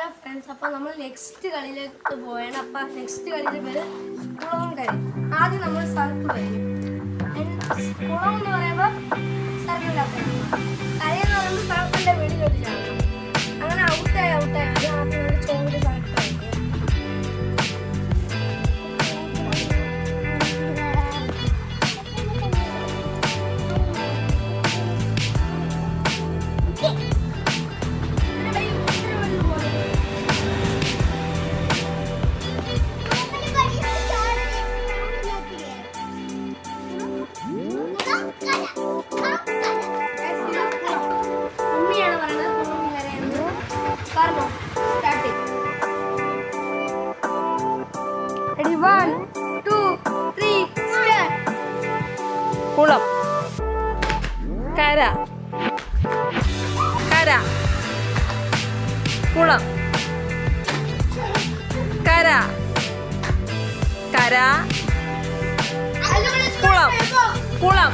Hello friends അപ്പോൾ നമ്മൾ next കളിയിലേക്ക് പോയാണ്. അപ്പോൾ നെക്സ്റ്റ് കളിയുടെ പേര് കുളം കളി ആദ്യം നമ്മൾ സർക്കിൾ വരും കുളം എന്ന് പറയുമ്പോൾ സർക്കിളിനകത്ത് കളി ready one two three start കുളം. കര. കര. കുളം. കര. കര. കുളം. കുളം.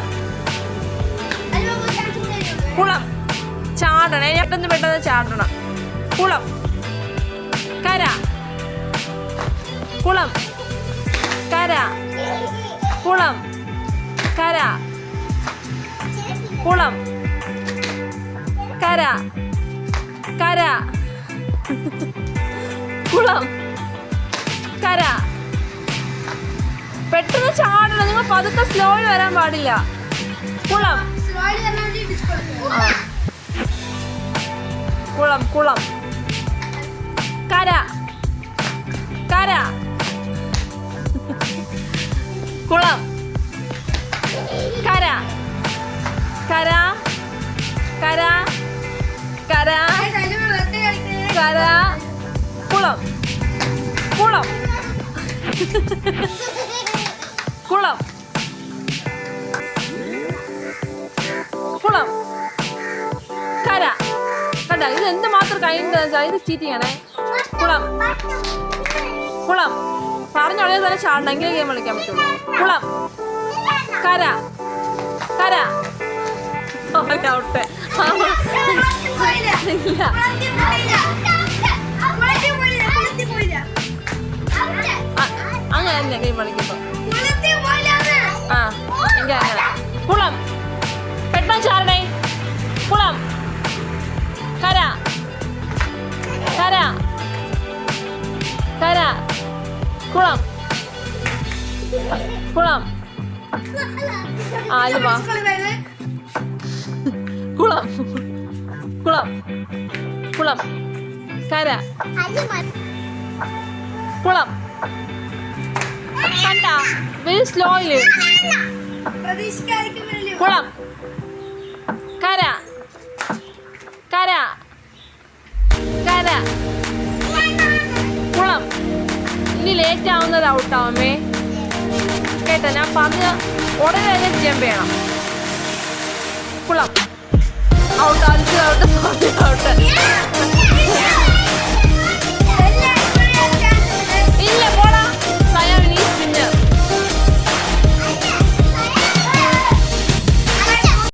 കുളം. ചാടണേ. പെട്ടെന്ന് പെട്ടെന്ന് ചാടണം. കുളം. കര. കുളം. കുളം. കര. കുളം. കര. കര. കുളം. കര. പെട്ടെന്ന് ചാടണം നിങ്ങൾ പതുക്കെ സ്ലോയിൽ വരാൻ പാടില്ല. കുളം. കുളം കുളം. കര. കുളം. കുളം. കര. കണ്ട ഇത് എന്ത് മാത്രം കഴിഞ്ഞ ഇത് ചീറ്റിങ് ആണേ കുളം. കുളം. പറഞ്ഞു ഉടനെ തന്നെ ചാടണെങ്കിൽ ഗെയിം കളിക്കാൻ പറ്റുള്ളൂ. കുളം. കര. കര. സോറി ഔട്ട് ഇല്ല. തന്നെ ഗെയിം കളിക്കുമ്പോ ആ എങ്കിൽ അങ്ങനെ. കുളം പെട്ടെന്ന് ചാരണേ കുളം കര. കര. കര. കുളം. കുളം. ആലുവ കുളം. കുളം. കുളം. കര. കുളം. കണ്ട. വെരി സ്ലോയിൽ കുളം കര. കര. കര. കുളം ഇനി ലേറ്റ് ആവുന്നത് ഔട്ടാവുമേ കേട്ടോ ഞാൻ പറഞ്ഞ ഉടനെ തന്നെ ജമ്പ് ചെയ്യണം. കുളം ഔട്ട് ഔട്ട് ഔട്ട് ഔട്ട്